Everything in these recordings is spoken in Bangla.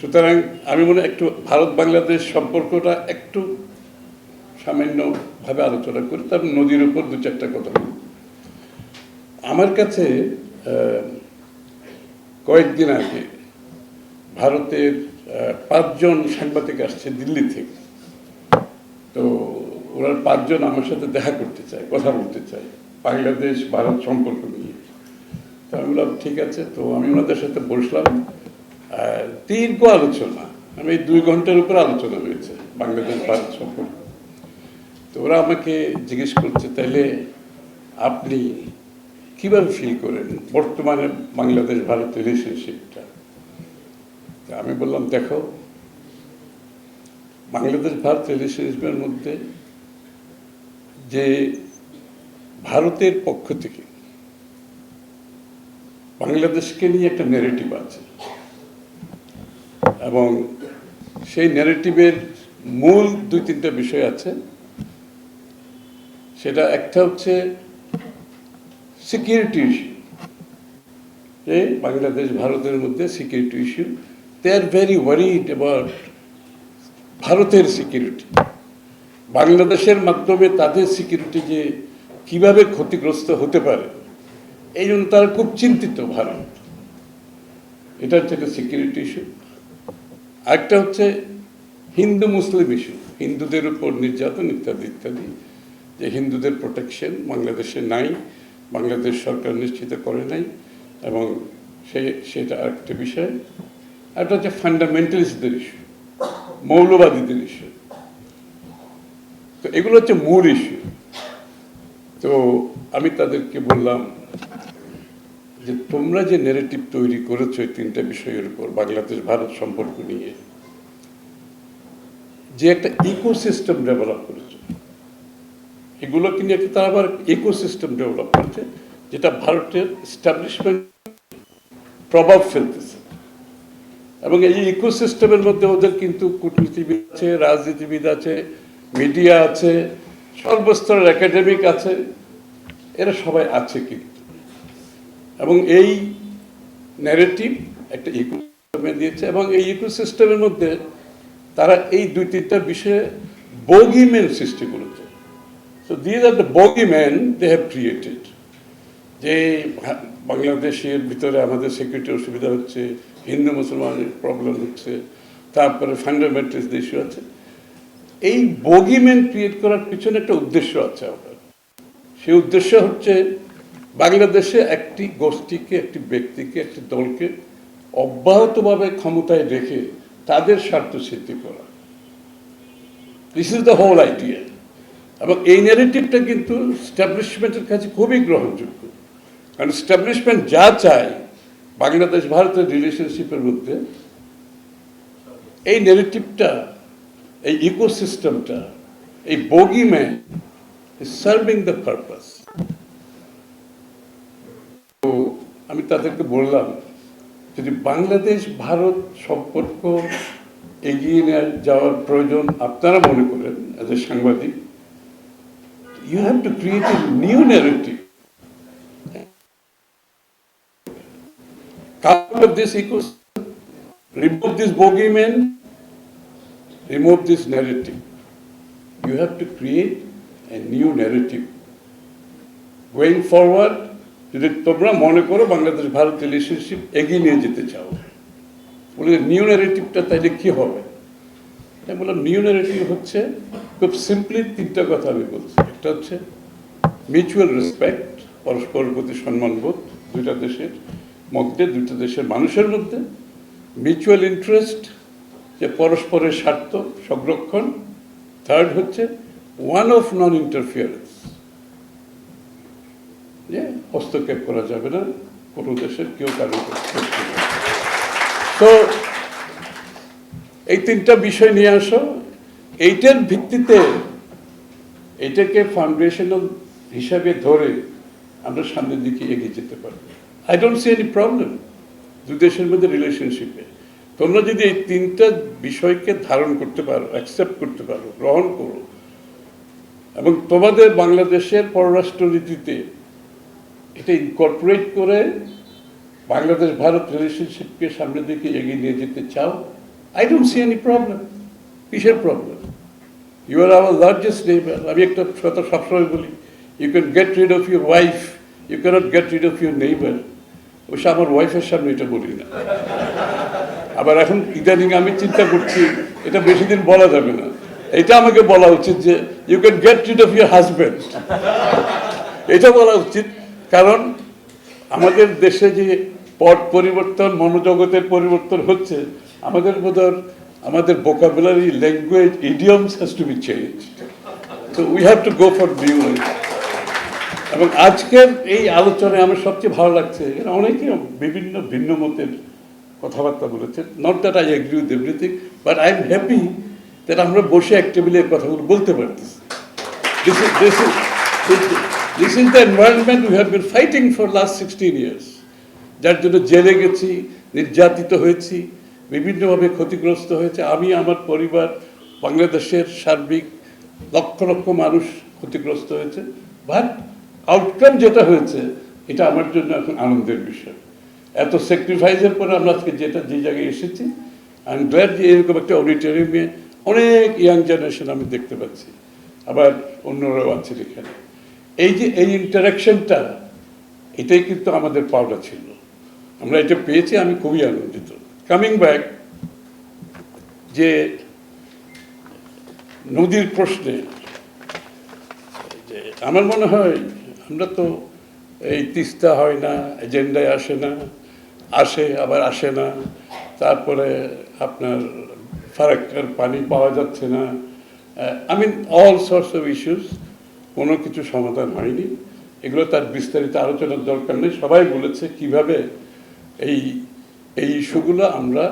সুতরাং আমি মনে একটু ভারত বাংলাদেশ সম্পর্কটা একটু সামান্যভাবে আলোচনা করি তারপর নদীর উপর দু চারটা কথা বলি। আমার কাছে কয়েকদিন আগে ভারতের পাঁচজন সাংবাদিক আসছে দিল্লি থেকে। তো ওরা পাঁচজন আমার সাথে দেখা করতে চায়, কথা বলতে চায় বাংলাদেশ ভারত সম্পর্ক নিয়ে। তো আমি বললাম, ঠিক আছে। তো আমি ওনাদের সাথে বসলাম। দীর্ঘ আলোচনা। আমি দুই ঘণ্টার উপর আলোচনা হয়েছে, বাংলাদেশ ভারত সম্পর্ক। তো ওরা আমাকে জিজ্ঞেস করছে তাহলে আপনি কীভাবে ফিল করেন বর্তমানে বাংলাদেশ ভারত রিলেশনশিপটা আমি বললাম, দেখো, বাংলাদেশ ভারত রিলেশনশিপের মধ্যে যে ভারতের পক্ষ থেকে বাংলাদেশকে নিয়ে একটা নেগেটিভ আছে। এবং সেই নেগেটিভের মূল দুই তিনটা বিষয় আছে। সেটা একটা হচ্ছে সিকিউরিটি ইস্যু যে বাংলাদেশ, ভারতের মধ্যে security issue they are very worried about ভারতের সিকিউরিটি বাংলাদেশের মাধ্যমে তাদের সিকিউরিটি যে কীভাবে ক্ষতিগ্রস্ত হতে পারে, এই জন্য তারা খুব চিন্তিত ভারত। এটা হচ্ছে একটা সিকিউরিটি ইস্যু আরেকটা হচ্ছে হিন্দু মুসলিম ইস্যু হিন্দুদের উপর নির্যাতন ইত্যাদি ইত্যাদি, যে হিন্দুদের প্রোটেকশন বাংলাদেশে নাই, বাংলাদেশ সরকার নিশ্চিত করে নাই, এবং সে, সেটা আরেকটা বিষয়। একটা হচ্ছে ফান্ডামেন্টালিস্টদের ইস্যু মৌলবাদীদের ইস্যু তো এগুলো হচ্ছে মূল ইস্যু তো আমি তাদেরকে বললাম যে তোমরা যে নেগেটিভ তৈরি করেছ এই তিনটা বিষয়ের উপর, বাংলাদেশ, ভারত সম্পর্ক নিয়ে, যে একটা ইকোসিস্টেম ডেভেলপ করেছে এগুলোকে নিয়ে একটা তারা আবার ইকোসিস্টেম ডেভেলপ করেছে? যেটা ভারতের এস্টাবলিশমেন্ট প্রভাব ফেলতেছে। এবং এই ইকোসিস্টেমের মধ্যে ওদের কিন্তু কূটনীতিবিদ আছে, রাজনীতিবিদ আছে মিডিয়া আছে, সর্বস্তরের একাডেমিক আছে, এরা সবাই আছে কিন্তু। এবং এই ন্যারেটিভ একটা ইকোসিস্টেমে দিয়েছে এবং এই ইকোসিস্টেমের মধ্যে তারা এই দুই তিনটা বিষয়ে বগিম্যান সৃষ্টি করেছে। So these are the bogeyman they have created যে বাংলাদেশের ভিতরে আমাদের সিকিউরিটি অসুবিধা হচ্ছে, হিন্দু মুসলমানের প্রবলেম হচ্ছে, তারপরে ফান্ডামেন্টালিস্ট ইস্যু আছে। এই বগিম্যান ক্রিয়েট করার পিছনে একটা উদ্দেশ্য আছে আমার সেই উদ্দেশ্য হচ্ছে বাংলাদেশে একটি গোষ্ঠীকে, একটি ব্যক্তিকে, একটি দলকে অব্যাহতভাবে ক্ষমতায় রেখে তাদের স্বার্থ সিদ্ধি করা। This is the whole idea এবং এই ন্যারেটিভটা কিন্তু স্ট্যাবলিশমেন্টের কাছে খুবই গ্রহণযোগ্য। কারণ স্ট্যাবলিশমেন্ট যা চায় বাংলাদেশ ভারতের রিলেশনশিপের মধ্যে, এই নেগেটিভটা এই ইকোসিস্টেমটা এই বগিম্যান is serving the purpose. আমি তাদেরকে বললাম যদি বাংলাদেশ ভারত সম্পর্ক এগিয়ে নিয়ে যাওয়ার প্রয়োজন আপনারা মনে করেন এজ এ সাংবাদিক you have to create a new narrative of this ecosystem, remove this bogeyman, remove this narrative. You have to create a new narrative. Going forward, যদি তোমরা মনে করো বাংলাদেশ, ভারত রিলেশনশিপ এগিয়ে নিয়ে যেতে চাও, বলে নিউ ন্যারেটিভটা তাইলে কি হবে? আমি বললাম নিউ ন্যারেটিভ হচ্ছে খুব সিম্পলি তিনটা কথা আমি বলছি। একটা হচ্ছে মিউচুয়াল রেসপেক্ট পরস্পরের প্রতি সম্মানবোধ, দুইটা দেশের মধ্যে, দুইটা দেশের মানুষের মধ্যে মিউচুয়াল ইন্টারেস্ট যে পরস্পরের স্বার্থ, সংরক্ষণ থার্ড হচ্ছে ওয়ান অফ নন ইন্টারফিয়ারেন্স যে হস্তক্ষেপ করা যাবে না, কোনো দেশের কেউ কারও তো এই তিনটা বিষয় নিয়ে আসো। এইটার ভিত্তিতে এটাকে ফাউন্ডেশনাল হিসাবে ধরে আমরা সামনের দিকে এগিয়ে যেতে পারব। I don't see any problem দুই দেশের মধ্যে রিলেশনশিপে তোমরা যদি এই তিনটা বিষয়কে ধারণ করতে পারো অ্যাকসেপ্ট করতে পারো, গ্রহণ করো, এবং তোমাদের বাংলাদেশের পররাষ্ট্র নীতিতে এটা ইনকর্পোরেট করে বাংলাদেশ ভারত রিলেশনশিপকে সামনের দিকে এগিয়ে নিয়ে যেতে চাও I don't see any problem কিসের problem you are our largest neighbour আমি একটা কথা সবসময় বলি you can get rid of your wife you cannot get rid of your neighbour অবশ্য আমার ওয়াইফের সামনে এটা বলি না। আবার এখন ইদানিং আমি চিন্তা করছি, এটা বেশি দিন বলা যাবে না। এটা আমাকে বলা উচিত যে you can get rid of your husband এটা বলা উচিত। কারণ আমাদের দেশে যে পট পরিবর্তন মনোজগতের পরিবর্তন হচ্ছে আমাদের বোধহয় আমাদের vocabulary language idioms has to be change তো we have to go for new এবং আজকের এই আলোচনায় আমার সবচেয়ে ভালো লাগছে এখানে অনেকে বিভিন্ন ভিন্ন মতের কথাবার্তা বলেছেন। Not that I agree with everything but I am happy that আমরা বসে এক টেবিলে কথাগুলো বলতে পারতেছি। This is, this is, this is the environment we have been fighting for last 16 years. যার জন্য জেলে গেছি, নির্যাতিত হয়েছি, বিভিন্নভাবে ক্ষতিগ্রস্ত হয়েছে। আমি, আমার পরিবার, বাংলাদেশের সার্বিক লক্ষ লক্ষ মানুষ ক্ষতিগ্রস্ত হয়েছে। বাট আউটকাম যেটা হয়েছে, এটা আমার জন্য এখন আনন্দের বিষয়। এত স্যাক্রিফাইসের পরে আমরা আজকে যেটা, যে জায়গায় এসেছি আমি গ্ল্যাড যে এরকম একটা অডিটোরিয়ামে অনেক ইয়াং জেনারেশন আমি দেখতে পাচ্ছি। আবার অন্যরাও আছেন এখানে। এই যে এই ইন্টারাকশনটা এটাই কিন্তু আমাদের পাওনা ছিল। আমরা এটা পেয়েছি, আমি খুবই আনন্দিত। কামিং ব্যাক যে নদীর প্রশ্নে, যে আমার মনে হয়, আমরা তো এই তিস্তা হয় না, এজেন্ডায় আসে না, আসে, আবার আসে না, তারপরে আপনার ফারাক্কার পানি পাওয়া যাচ্ছে না। I mean all source of issues কোনো কিছু সমাধান হয়নি। এগুলো তার বিস্তারিত আলোচনার দরকার নেই। সবাই বলেছে কীভাবে এই এই ইস্যুগুলো আমরা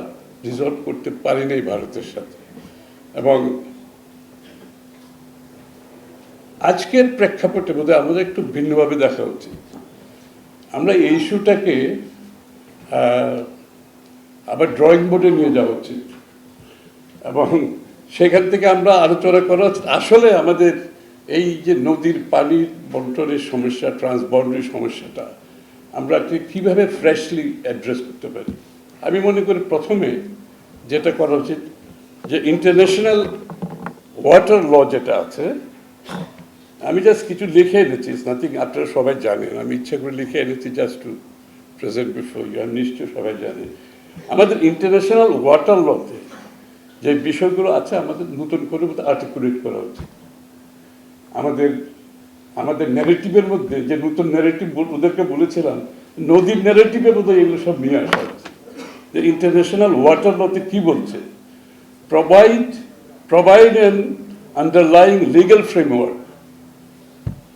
রিজলভ করতে পারি নাই ভারতের সাথে। এবং আজকের প্রেক্ষাপটে বোধহয় আমাদের একটু ভিন্নভাবে দেখা উচিত। আমরা এই ইস্যুটাকে আবার ড্রয়িং বোর্ডে নিয়ে যাওয়া উচিত। এবং সেখান থেকে আমরা আলোচনা করা। আসলে আমাদের এই যে নদীর পানির বন্টনের সমস্যা ট্রান্সবর্ডের সমস্যাটা, আমরা কীভাবে ফ্রেশলি অ্যাড্রেস করতে পারি? আমি মনে করি প্রথমে যেটা করা উচিত যে ইন্টারন্যাশনাল ওয়াটার ল যেটা আছে, আমি জাস্ট কিছু লিখে এনেছি নাথিং আপনারা সবাই জানেন, আমি ইচ্ছা করে লিখে এনেছি just to present before you আর নিশ্চয় সবাই জানেন আমাদের ইন্টারন্যাশনাল ওয়াটার লতে যে বিষয়গুলো আছে, আমাদের নতুন করে আর্টিকুলেট করা উচিত। আমাদের আমাদের ন্যারেটিভের মধ্যে যে নতুন ন্যারেটিভ ওদেরকে বলেছিলাম, নদীর ন্যারেটিভে বোধহয় এগুলো সব নিয়ে আসা হচ্ছে যে ইন্টারন্যাশনাল ওয়াটার লতে কী বলছে provide provide an underlying legal framework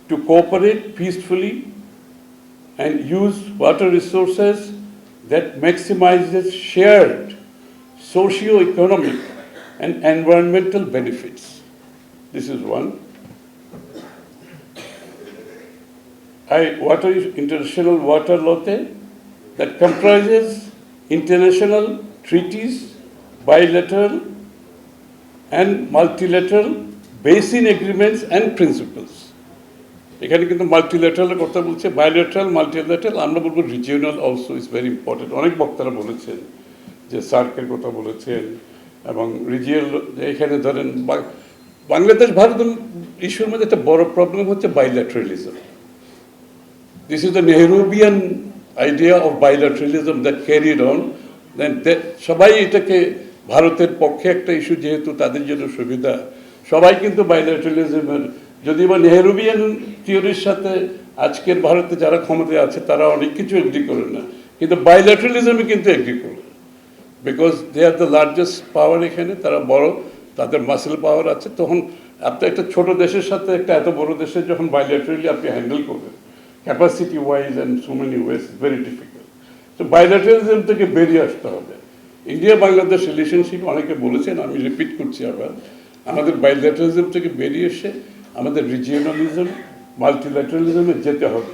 to cooperate peacefully and use water resources that maximizes shared socio-economic and environmental benefits. This is one. I, water international water law that comprises international treaties, bilateral and multilateral basin agreements and principles. এখানে কিন্তু মাল্টিল্যাটারালের কথা বলছে বায়োলেটারাল মাল্টিল্যাটারাল আমরা বলব regional also is very important অনেক বক্তারা বলেছেন যে সার্কের কথা বলেছেন এবং রিজিওনাল এখানে ধরেন বাংলাদেশ ভারত ইস্যুর মধ্যে একটা বড় প্রবলেম হচ্ছে বাইল্যাটারালিজম This is the Nehruvian idea of bilateralism that carried on. সবাই এটাকে ভারতের পক্ষে একটা ইস্যু যেহেতু তাদের জন্য সুবিধা। সবাই কিন্তু বাইলাটারালিজমের যদি বা নেহরুবিয়ান থিওরির সাথে আজকের ভারতে যারা ক্ষমতায় আছে, তারা অনেক কিছু এগ্রি করে না। কিন্তু বাইলাটারালিজমে কিন্তু এগ্রি করে। Because they are the largest power এখানে, তারা বড়, তাদের মাসেল পাওয়ার আছে। তখন আপনি একটা ছোট দেশের সাথে একটা এত বড় দেশের যখন বাইলেটারালি আপনি হ্যান্ডেল করবেন capacity wise and so many ways very difficult তো বাইলেটারালিজম থেকে বেরিয়ে আসতে হবে। ইন্ডিয়া বাংলাদেশ রিলেশনশিপ অনেকে বলেছেন, আমি রিপিট করছি আবার। আমাদের বাইলেটারালিজম থেকে বেরিয়ে এসে আমাদের রিজিওনালিজম মাল্টিল্যাটারালিজমে যেতে হবে।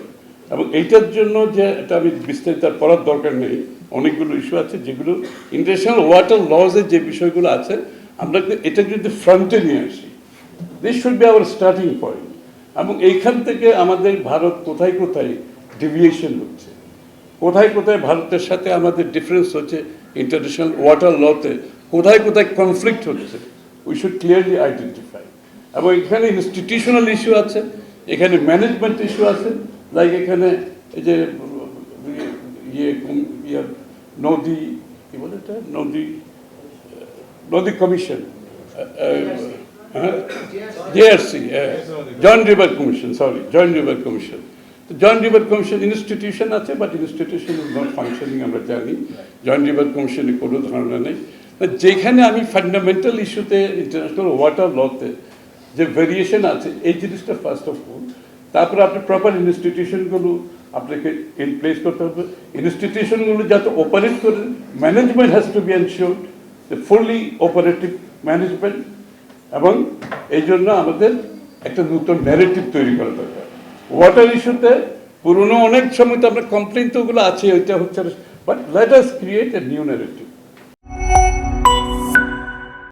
এবং এইটার জন্য যে এটা আমি বিস্তারিত পড়ার দরকার নেই, অনেকগুলো ইস্যু আছে যেগুলো ইন্টারন্যাশনাল ওয়াটার লজের যে বিষয়গুলো আছে, আমরা এটা যদি ফ্রন্টে নিয়ে আসি this should be our starting point এবং এইখান থেকে আমাদের ভারত কোথায় কোথায় ডেভিয়েশন হচ্ছে? কোথায় কোথায় ভারতের সাথে আমাদের ডিফারেন্স হচ্ছে? ইন্টারন্যাশনাল ওয়াটার লতে কোথায় কোথায় কনফ্লিক্ট হচ্ছে? উই শুড ক্লিয়ারলি আইডেন্টিফাই এবং এখানে ইনস্টিটিউশনাল ইস্যু আছে, এখানে ম্যানেজমেন্ট ইস্যু আছে লাইক এখানে এই যে ইয়ে কম- ইয়ে নদী, কি বলে এটা? নদী নদী commission JRC joint river commission sorry joint river commission তো জয়েন্ট রিভার কমিশন ইনস্টিটিউশন আছে বাট ইনস্টিটিউশন নট ফাংশনিং আমরা জানি। জয়েন্ট রিভার কমিশনে কোনো ধারণা নেই। যেখানে আমি ফান্ডামেন্টাল ইস্যুতে ইন্টারন্যাশনাল ওয়াটার লতে যে ভেরিয়েশন আছে, এই জিনিসটা ফার্স্ট অফ অল তারপরে আপনি প্রপার ইনস্টিটিউশনগুলো আপনাকে ইন প্লেস করতে হবে। ইনস্টিটিউশনগুলো যাতে অপারেট করে management has to be ensure fully operative management এবং এই জন্য আমাদের একটা নতুন ন্যারেটিভ তৈরি করা দরকার। ওয়াটার ইস্যুতে পুরনো অনেক সময় তো আমরা কমপ্লেন তো ওগুলো আছে ওইটা হচ্ছে but let us create a new narrative